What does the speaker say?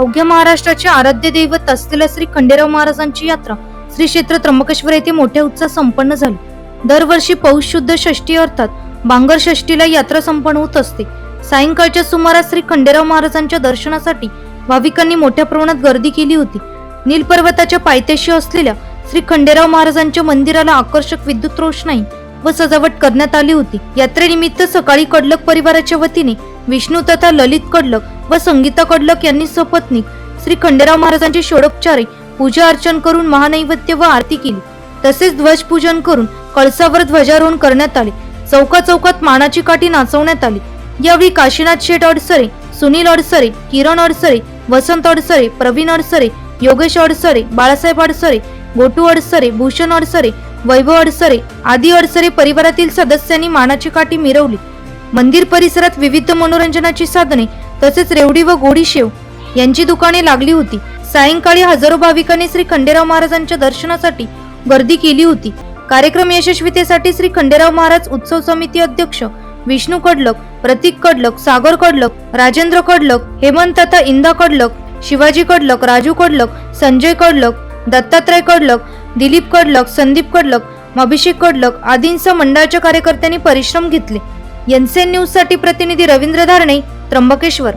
अवघ्या महाराष्ट्राचे आराध्य दैवत असलेल्या श्री खंडेराव महाराजांची यात्रा श्री क्षेत्र त्र्यंबकेश्वर येथे मोठ्या उत्साहात संपन्न झाली. दरवर्षी पौष शुद्ध षष्ठी अर्थात बांगर षष्टीला यात्रा संपन्न होत असते. सायंकाळच्या सुमारास श्री खंडेराव महाराजांच्या दर्शनासाठी भाविकांनी मोठ्या प्रमाणात गर्दी केली होती. नील पर्वताच्या पायथ्याशी असलेल्या श्री खंडेराव महाराजांच्या मंदिराला आकर्षक विद्युत रोषणाई व सजावट करण्यात आली होती. यात्रेनिमित्त सकाळी कडलक परिवाराच्या वतीने विष्णू तथा ललित कडलक व संगीता कडलक यांनी सपत्नीक श्री खंडेराव महाराजांची षोडोपचारे पूजा अर्चन करून महानैवेद्य व आरती केली. तसेच ध्वजपूजन करून कळसावर ध्वजारोहण करण्यात आले. चौका चौकात मानाची काठी नाचवण्यात आली. यावेळी काशीनाथ शेठ अडसरे सुनील अडसरे किरण अडसरे वसंत अडसरे प्रवीण अडसरे योगेश अडसरे बाळासाहेब अडसरे गोटू अडसरे भूषण अडसरे वैभव अडसरे आदी अडसरे परिवारातील सदस्यांनी मानाची काठी मिरवली. मंदिर परिसरात विविध मनोरंजनाची साधने तसेच रेवडी व गोडी शेव यांची दुकाने लागली होती. सायंकाळी हजारो भाविकांनी श्री खंडेराव महाराजांच्या दर्शनासाठी गर्दी केली होती. कार्यक्रम यशस्वीतेसाठी श्री खंडेराव महाराज उत्सव समिती अध्यक्ष विष्णू कडलक प्रतीक कडलक सागर कडलक राजेंद्र कडलक हेमंत तथा इंदा कडलक शिवाजी कडलक राजू कडलक संजय कडलक दत्तात्रय कडलक दिलीप कडलक संदीप कडलक अभिषेक कडलक आदींसह मंडळाच्या कार्यकर्त्यांनी परिश्रम घेतले. एनसेन न्यूजसाठी प्रतिनिधी रवींद्र धारणे त्र्यंबकेश्वर.